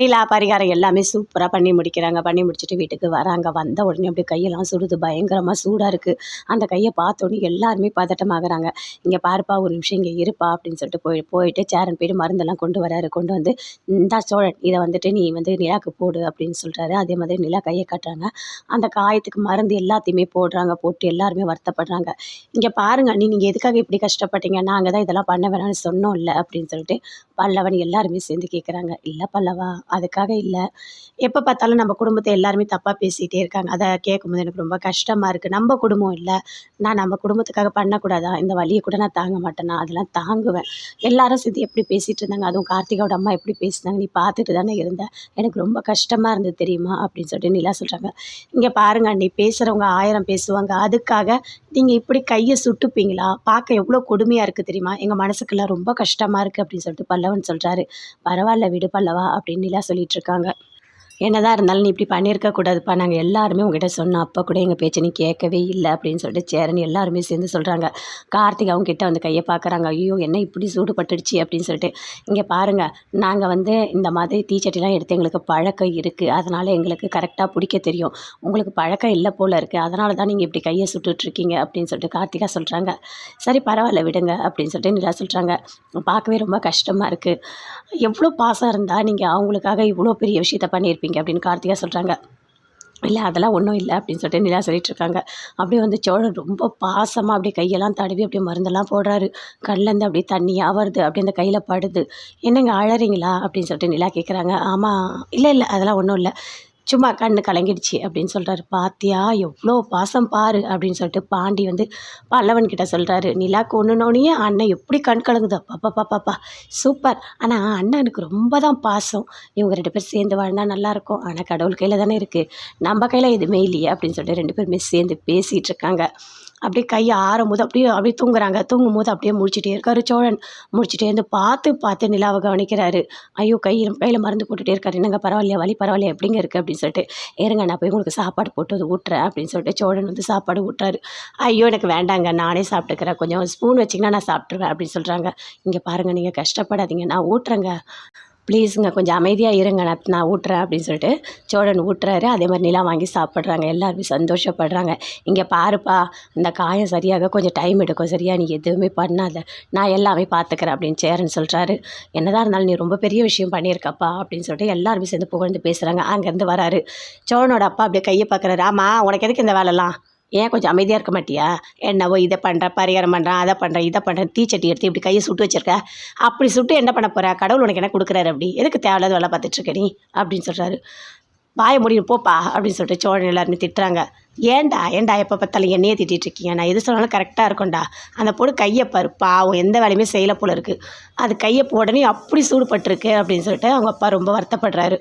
நிலா பரிகாரம் எல்லாமே சூப்பராக பண்ணி முடிக்கிறாங்க. பண்ணி முடிச்சுட்டு வீட்டுக்கு வராங்க. வந்த உடனே அப்படியே கையெல்லாம் சுடுது. பயங்கரமாக சூடாக இருக்குது அந்த கையை பார்த்தோன்னே எல்லாருமே பதட்டமாகறாங்க. இங்கே பாருப்பா ஒரு நிமிஷம் இங்கே இருப்பா அப்படின்னு சொல்லிட்டு போய் போயிட்டு சேரன் போயிட்டு மருந்தெல்லாம் கொண்டு வராரு. கொண்டு வந்து இந்தா சோழன் இதை வந்துட்டு நீ வந்து நிலாக்கு போடு அப்படின்னு சொல்கிறாரு அதே மாதிரி நிலா கையை காட்டுறாங்க. அந்த காயத்துக்கு மருந்து எல்லாத்தையுமே போடுறாங்க. போட்டு எல்லாருமே வருத்தப்படுறாங்க. இங்கே பாருங்க நீ நீங்கள் எதுக்காக இப்படி கஷ்டப்பட்டீங்க? நாங்கள் தான் இதெல்லாம் பண்ண வேணாம்னு சொன்னோம்ல அப்படின்னு சொல்லிட்டு பல்லவன் எல்லாருமே சேர்ந்து கேட்குறாங்க இல்லை பல்லவா அதுக்காக இல்லை. எப்போ பார்த்தாலும் நம்ம குடும்பத்தை எல்லாருமே தப்பாக பேசிகிட்டே இருக்காங்க. அதை கேட்கும்போது எனக்கு ரொம்ப கஷ்டமாக இருக்குது நம்ம குடும்பம் இல்லை. நான் நம்ம குடும்பத்துக்காக பண்ணக்கூடாதா? இந்த வழியை கூட நான் தாங்க மாட்டேனா? அதெல்லாம் தாங்குவேன். எல்லாரும் சேர்த்து எப்படி பேசிகிட்டு இருந்தாங்க? அதுவும் கார்த்திகாவோட அம்மா எப்படி பேசினாங்க? நீ பார்த்துட்டு தானே இருந்த? எனக்கு ரொம்ப கஷ்டமாக இருந்தது தெரியுமா? அப்படின்னு சொல்லிட்டு நிலா சொல்கிறாங்க இங்கே பாருங்க நீ பேசுகிறவங்க ஆயிரம் பேசுவாங்க. அதுக்காக நீங்கள் இப்படி கையை சுட்டுப்பீங்களா? பார்க்க எவ்வளோ கொடுமையாக இருக்குது தெரியுமா? எங்கள் மனசுக்கெல்லாம் ரொம்ப கஷ்டமாக இருக்குது அப்படின்னு சொல்லிட்டு பல்லவன் சொல்கிறாரு பரவாயில்ல விடு பல்லவா அப்படின்னு நிலா சொல்லிட்டு இருக்காங்க. என்னதான் இருந்தாலும் நீ இப்படி பண்ணியிருக்க கூடாதுப்பா. நாங்கள் எல்லாருமே உங்ககிட்ட சொன்னோம். அப்போ கூட எங்கள் பேச்சை நீ கேட்கவே இல்லை அப்படின்னு சொல்லிட்டு சேரன் எல்லாருமே சேர்ந்து சொல்கிறாங்க கார்த்திக் அவங்க கிட்ட வந்து கையை பார்க்குறாங்க. ஐயோ என்ன இப்படி சூடுபட்டுடுச்சு அப்படின்னு சொல்லிட்டு. இங்கே பாருங்கள் நாங்கள் வந்து இந்த மாதிரி தீச்சட்டிலாம் எடுத்து எங்களுக்கு பழக்கம் இருக்குது அதனால் எங்களுக்கு கரெக்டாக பிடிக்க தெரியும். உங்களுக்கு பழக்கம் இல்லை போல் இருக்குது அதனால தான் நீங்கள் இப்படி கையை சுட்டுட்ருக்கீங்க அப்படின்னு சொல்லிட்டு கார்த்திகா சொல்கிறாங்க சரி பரவாயில்ல விடுங்க அப்படின்னு சொல்லிட்டு நிலா சொல்கிறாங்க பார்க்கவே ரொம்ப கஷ்டமாக இருக்குது எவ்வளோ பாசம் இருந்தால் நீங்கள் அவங்களுக்காக இவ்வளோ பெரிய விஷயத்த பண்ணியிருப்பீங்க. அப்படின்னு கார்த்திகா சொல்கிறாங்க இல்லை அதெல்லாம் ஒன்றும் இல்லை அப்படின்னு சொல்லிட்டு நிலா சொல்லிட்டு இருக்காங்க. அப்படியே வந்து சோழன் ரொம்ப பாசமாக அப்படியே கையெல்லாம் தடவி அப்படியே மருந்தெல்லாம் போடுறாரு. கண்லேருந்து அப்படியே தண்ணியாக வருது அப்படியே அந்த கையில் படுது. என்னங்க அழறீங்களா? அப்படின்னு சொல்லிட்டு நிலா கேட்குறாங்க ஆமாம் இல்லை இல்லை அதெல்லாம் ஒன்றும் இல்லை. சும்மா கண்ணு கலங்கிடுச்சு அப்படின்னு சொல்கிறாரு பாத்தியா எவ்வளோ பாசம் பாரு அப்படின்னு சொல்லிட்டு பாண்டி வந்து பல்லவன் கிட்ட சொல்கிறாரு நிலா ஒன்றுனோடனே அண்ணன் எப்படி கண் கலங்குது பாப்பா பாப்பாப்பா சூப்பர். ஆனால் அண்ணனுக்கு ரொம்ப தான் பாசம். இவங்க ரெண்டு பேர் சேர்ந்து வாழ்ந்தால் நல்லாயிருக்கும் ஆனால் கடவுள் கையில் தானே இருக்குது நம்ம கையில் எதுவுமே இல்லையே அப்படின்னு சொல்லிட்டு ரெண்டு பேருமே சேர்ந்து பேசிகிட்டு இருக்காங்க. அப்படியே கை ஆறும் போது அப்படியே அப்படியே தூங்குறாங்க. தூங்கும் போது அப்படியே முடிச்சுட்டே இருக்காரு சோழன். முடிச்சுட்டே இருந்து பார்த்து பார்த்து நிலாவை கவனிக்கிறாரு. ஐயோ கை கையில் மருந்து போட்டுகிட்டே இருக்காரு. என்னங்க பரவாயில்லையா? வலி பரவாயில்லையா? எப்படிங்க இருக்குது அப்படின்னு அப்படின்னு சொல்லிட்டு ஏறுங்க நான் போய் உங்களுக்கு சாப்பாடு போட்டு அது ஊட்டுறேன் அப்படின்னு சொல்லிட்டு சோழன் வந்து சாப்பாடு ஊட்டுறாரு. ஐயோ எனக்கு வேண்டாங்க நானே சாப்பிட்டுக்கிறேன். கொஞ்சம் ஸ்பூன் வச்சிங்கன்னா நான் சாப்பிட்ருவேன் அப்படின்னு சொல்கிறாங்க இங்கே பாருங்கள் நீங்கள் கஷ்டப்படாதீங்க. நான் ஊட்டுறேங்க. ப்ளீஸுங்க கொஞ்சம் அமைதியாக இருங்க நான் நான் ஊட்டுறேன் அப்படின்னு சொல்லிட்டு சோழன் ஊட்டுறாரு. அதே மாதிரி நிலா வாங்கி சாப்பிட்றாங்க. எல்லாருமே சந்தோஷப்படுறாங்க. இங்கே பாருப்பா இந்த காயம் சரியாக கொஞ்சம் டைம் எடுக்கும். சரியா? நீ எதுவுமே பண்ணாத. நான் எல்லாமே பார்த்துக்கிறேன் அப்படின்னு சேரன் சொல்கிறாரு என்னதான் இருந்தாலும் நீ ரொம்ப பெரிய விஷயம் பண்ணியிருக்கப்பா அப்படின்னு சொல்லிட்டு எல்லாருமே சேர்ந்து புகழ்ந்து பேசுகிறாங்க அங்கேருந்து வராரு. சோழனோட அப்பா அப்படியே கையை பார்க்குறாரு. ஆமாம் உனக்கு எதுக்கு இந்த வேலைலாம்? ஏன் கொஞ்சம் அமைதியாக இருக்க மாட்டியா? என்னவோ இதை பண்ணுறேன் பரிகாரம் பண்ணுறேன் அதை பண்ணுறேன் இதை பண்ணுறேன் தீச்சட்டி எடுத்து இப்படி கையை சுட்டு வச்சிருக்க. அப்படி சுட்டு என்ன பண்ண போகிற கடவுள் உனக்கு என்ன கொடுக்குறாரு அப்படி? எதுக்கு தேவையில்லாத வேலை பார்த்துட்ருக்க நீ? அப்படின்னு சொல்கிறாரு வாய முடியும் போப்பா அப்படின்னு சொல்லிட்டு சோழன் எல்லாருமே திட்டுறாங்க. ஏன்டா ஏன்டா எப்போ பார்த்தாலும் என்னையே திட்டிகிட்டு இருக்கீங்க? நான் எது சொன்னாலும் கரெக்டாக இருக்கும்டா. அந்த பொண்ணு கையை பாரு பாவம் எந்த வேலையுமே செய்யலை போல இருக்குது அது கையை உடனே அப்படி சூடுபட்டிருக்கு அப்படின்னு சொல்லிட்டு அவங்க அப்பா ரொம்ப வருத்தப்படுறாரு.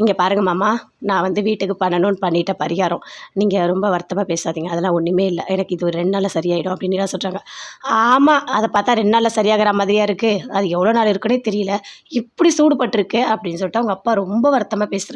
இங்கே பாருங்க மாமா நான் வந்து வீட்டுக்கு பண்ணணும்னு பண்ணிட்ட பரிகாரம். நீங்கள் ரொம்ப வருத்தமாக பேசாதீங்க. அதெல்லாம் ஒன்றுமே இல்லை. எனக்கு இது ஒரு ரெண்டு நாளில் சரியாயிடும் அப்படின்னு எல்லாம் சொல்கிறாங்க ஆமாம் அதை பார்த்தா ரெண்டு நாளில் சரியாகிற மாதிரியாக இருக்குது அது எவ்வளோ நாள் இருக்குன்னே தெரியல. இப்படி சூடுபட்டிருக்கு அப்படின்னு சொல்லிட்டு அவங்க அப்பா ரொம்ப வருத்தமாக பேசுகிறாங்க